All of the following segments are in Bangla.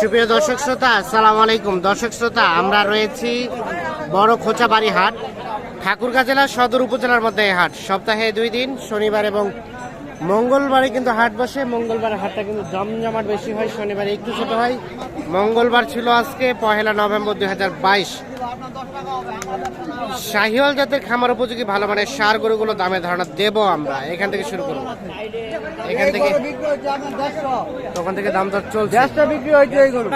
সুপ্রিয় দর্শক শ্রোতা, আসসালামু আলাইকুম। দর্শক শ্রোতা, আমরা রয়েছি বড় খোঁচাবাড়ি হাট, ঠাকুরগাঁ জেলার সদর উপজেলার মধ্যে এই হাট। সপ্তাহে দুই দিন, শনিবার এবং মঙ্গলবারে কিন্তু হাট বসে মঙ্গলবার হাটটা কিন্তু জমজমাট বেশি হয় শনিবারে একটু ছোট হয়। মঙ্গলবার ছিল আজকে পহেলা নভেম্বর দুই হাজার বাইশ। শাহিওয়াল জাতের খামার উপযোগী ভালো মানে সার গরুগুলো দামে ধারণা দেবো আমরা। এখান থেকে শুরু করব। এখান থেকে তখন থেকে দাম দর চলছে। বিক্রি হয়েছে এই গরু।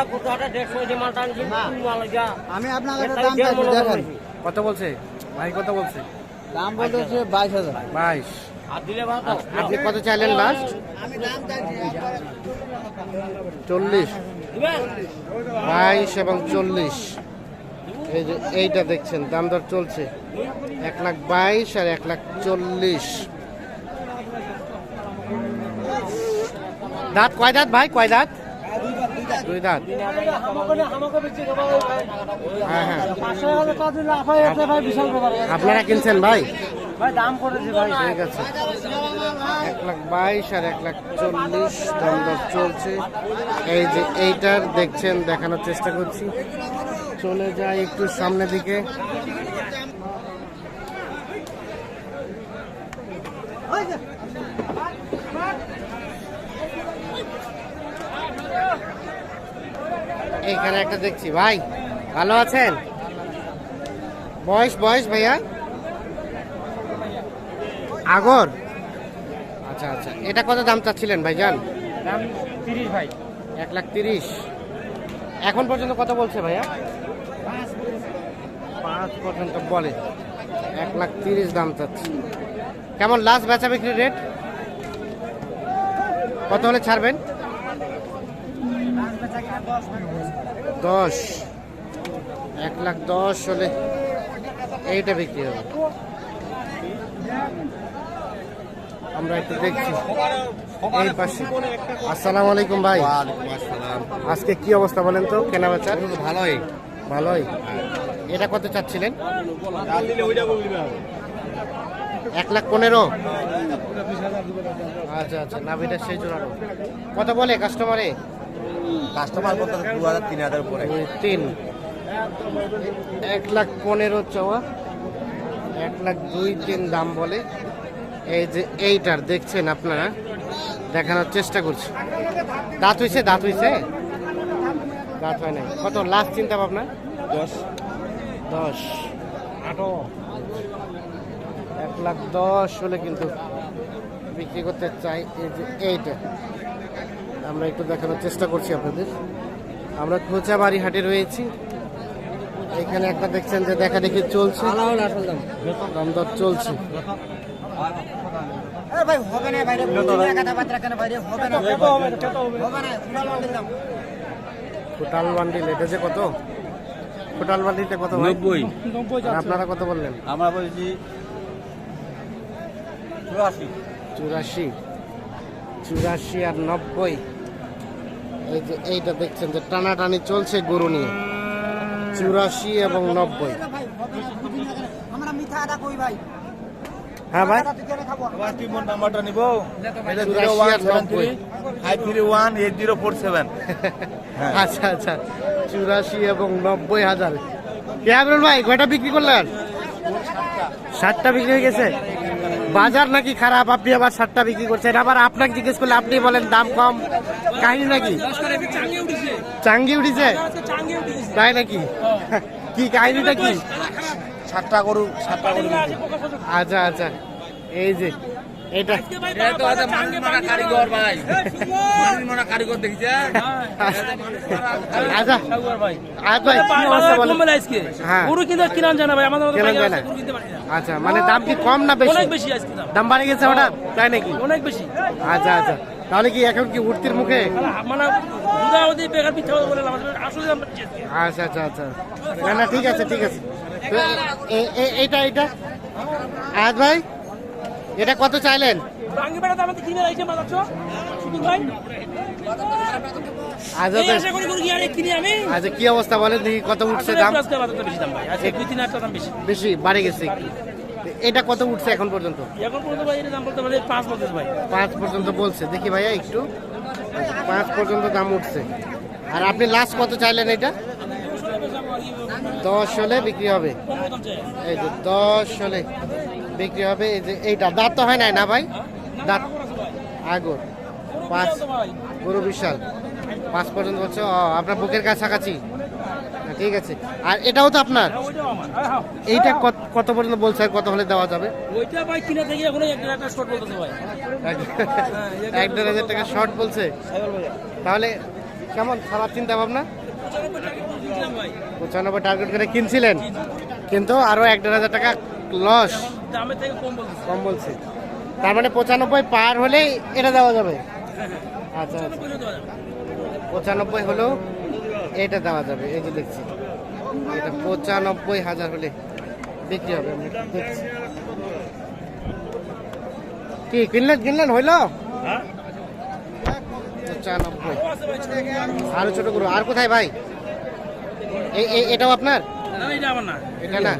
আমি দাম কত বলছে? ভাই কত বলছে? দাম বলতেছে বাইশ হাজার। বাইশ। আপনি কত চাইলেন লাস্ট চল্লিশ। বাইশ এবং চল্লিশ। এই যে এইটা দেখছেন দাম দর চলছে। এক লাখ বাইশ আর এক লাখ চল্লিশ। দাঁত কয় দাঁত ভাই? কয় দাঁত? দুই দাঁত। হ্যাঁ হ্যাঁ। আপনারা কিনছেন ভাই? এক লাখ বাইশ আর এক লাখ চল্লিশ চলছে। এই যে এইটার দেখছেন, দেখানোর চেষ্টা করছি। চলে যায় একটু সামনের দিকে। এইখানে একটা দেখছি। ভাই, ভালো আছেন? বয়স বয়স ভাইয়া? আগর? আচ্ছা আচ্ছা। এটা কত দাম চাচ্ছিলেন ভাইজান? দাম তিরিশ ভাই। এক লাখ তিরিশ। এখন পর্যন্ত কত বলছে ভাইয়া? পাঁচ পর্যন্ত বলে। এক লাখ তিরিশ দাম চাচ্ছি। কেমন লাস্ট বেচা বিক্রি রেট কত হলে ছাড়বেন? দশ। এক লাখ দশ হলে এইটা বিক্রি হবে। আমরা একটু দেখছি। এই পাশে। আসসালামু আলাইকুম ভাই। আজকে কি অবস্থা বলেন তো? কেনা বেচার? ভালোই। ভালোই। এটা কত চাচ্ছিলেন? এক লাখ পনেরো? আচ্ছা আচ্ছা নাভিটা সেই জোড়ানো কত বলে কাস্টমারে? কাস্টমার বলতে দু হাজার তিন হাজার উপরে। তিন। এক লাখ পনেরো চাওয়া। এক লাখ দুই তিন দাম বলে। এই যে এইটার দেখছেন আপনারা দেখানোর চেষ্টা করছি। দাঁত হয়েছে দাঁত হয়েছে দাঁত হয় নাই। কত লাস্ট চিন্তা ভাবনা? দশ। দশ। আটো। এক লাখ দশ হলে কিন্তু বিক্রি করতে চাই এই যে এইটা। আমরা একটু দেখানোর চেষ্টা করছি আপনাদের। আমরা খোঁচাবাড়ি হাটে রয়েছি। এখানে একটা দেখছেন যে দেখা দেখি চলছে। দাম। দর চলছে ভাই হবে না ভাই কথাবার্তা কেন ভাই হবে না হবে না কোটাল বান্ডিল এটা যে কত? কোটাল বান্ডিলটা কত নব্বই। আপনারা কত বললেন? আমরা বলছি চুরাশি। চুরাশি। চুরাশি আর নব্বই। এই যে এইটা দেখছেন যে টানাটানি চলছে গরু নিয়ে। চুরাশি এবং নব্বই। আমরা মিঠা আদা কই ভাই? হ্যাঁ ভাই। তুই মোট নাম্বারটা নিবো। Zero one seven three five three one eight zero four seven আচ্ছা আচ্ছা। চুরাশি এবং নব্বই হাজার। কে ভাই? কয়টা বিক্রি করলেন? ষাটটা বিক্রি হয়ে গেছে। বাজার নাকি খারাপ? আপনি আবার ষাটটা বিক্রি করছেন। আবার আপনাকে জিজ্ঞেস করলে আপনি বলেন দাম কম। কাহিনী নাকি? চাঙ্গি উঠেছে? তাই নাকি? কি কাহিনীটা কি? সাতটা গরু সাতটা গরু আচ্ছা আচ্ছা এই যে এটা। কারিগর ভাই। মানা কারিগর দেখছে? আচ্ছা। আজ ভাই কি অবস্থা বলেন? হ্যাঁ। গরু কিন্তু আর কিনান যায় না। ভাই আমাদের। আচ্ছা মানে দাম কি কম না বেশি? অনেক বেশি আজকে দাম। দাম বাড়ে গেছে তাই নাকি? অনেক বেশি। আচ্ছা আচ্ছা। তাহলে কি এখন কি উঠতির মুখে? মানে। আচ্ছা আচ্ছা আচ্ছা। না না ঠিক আছে ঠিক আছে। তো এ- এ- এইটা এইটা আজ ভাই এটা কত চাইলেন? আজ কি অবস্থা বলেন দেখি কত উঠছে দাম? বেশি বাড়ে গেছে এটা কত উঠছে এখন পর্যন্ত? এখন পর্যন্ত ভাই দাম বলতে পারে পাঁচ ভাই। পাঁচ পর্যন্ত বলছে। দেখি ভাইয়া একটু। পাঁচ পর্যন্ত দাম উঠছে। আর আপনি লাস্ট কত চাইলেন এটা? দশ হলে বিক্রি হবে। এই যে দশ হলে বিক্রি হবে এই যে এইটা। দাঁত তো হয় নাই না ভাই? দাঁত আগর। পাঁচ। গরু বিশাল। পাঁচ পর্যন্ত বলছে ও আপনার বুকের কাছাকাছি। হ্যাঁ, ঠিক আছে। আর এটাও তো আপনার? এইটা কত- কত পর্যন্ত বলছে আর কত হলে দেওয়া যাবে? ওইটা ভাই কিনে থেকে এখন একটা একটা শর্ট বলতেছে ভাই। এক- দেড় হাজার টাকা শর্ট বলছে। তাহলে কেমন খারাপ চিন্তা ভাবনা পঁচানব্বই টার্গেট করে কিনছিলেন? কিন্তু আরও এক দেড় হাজার টাকা লস কম বলছে। তার মানে পঁচানব্বই পার হলেই এটা দেওয়া যাবে? আচ্ছা আচ্ছা। পঁচানব্বই হলেও এটা দেওয়া যাবে এই যে দেখছি। এটা পঁচানব্বই হাজার হলে বিক্রি হবে আমি দেখছি। কি কিনলেন কিনলেন? হইল? পঁচানব্বই আরও ছোট করো। আর কোথায় ভাই? এটাও আপনার? না এটা আমার না।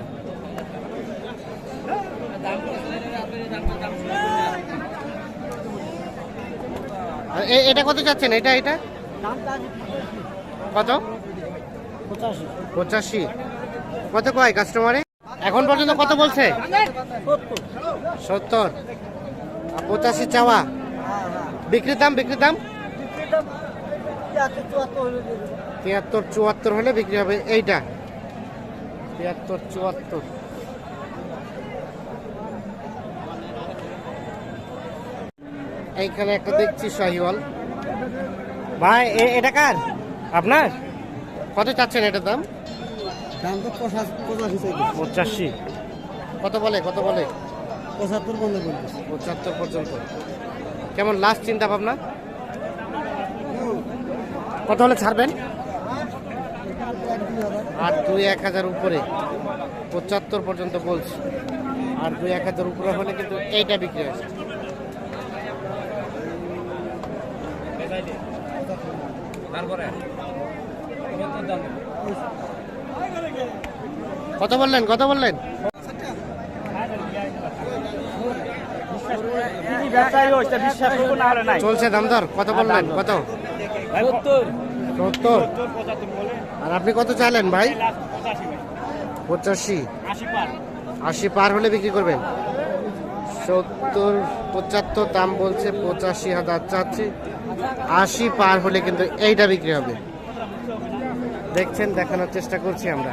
এটা কত চাচ্ছেন এটা এটা? কত? পঁচাশি। কত কয় কাস্টমারে এখন পর্যন্ত কত বলছে? সত্তর। পঁচাশি চাওয়া। বিক্রির দাম বিক্রির দাম? তিয়াত্তর চুয়াত্তর হলে বিক্রি হবে। এইটা। তিয়াত্তর চুয়াত্তর। এইখানে একটা দেখছি শাহিওয়াল। ভাই এ- এটা কার? আপনার? কত চাচ্ছেন এটার দাম? দাম তো পঁচাশি কত বলে কত বলে? পঁচাত্তর করতেছে পঁচাত্তর পর্যন্ত। কেমন লাস্ট চিন্তা ভাবনা কত হলে ছাড়বেন? আর দুই এক হাজার উপরে পঁচাত্তর পর্যন্ত বলছি। আর দুই এক হাজার উপরে হলে কিন্তু এইটা বিক্রি হয়েছে। কত বললেন কত বললেন? চলছে দাম দর কত বললেন কত? সত্তর। আর আপনি কত চাইলেন ভাই? পঁচাশি। আশি পার হলে বিক্রি করবেন। সত্তর, পঁচাত্তর, দাম বলছে পঁচাশি হাজার চাচ্ছি। আশি পার হলে কিন্তু এইটা বিক্রি হবে। দেখছেন, দেখানোর চেষ্টা করছি আমরা।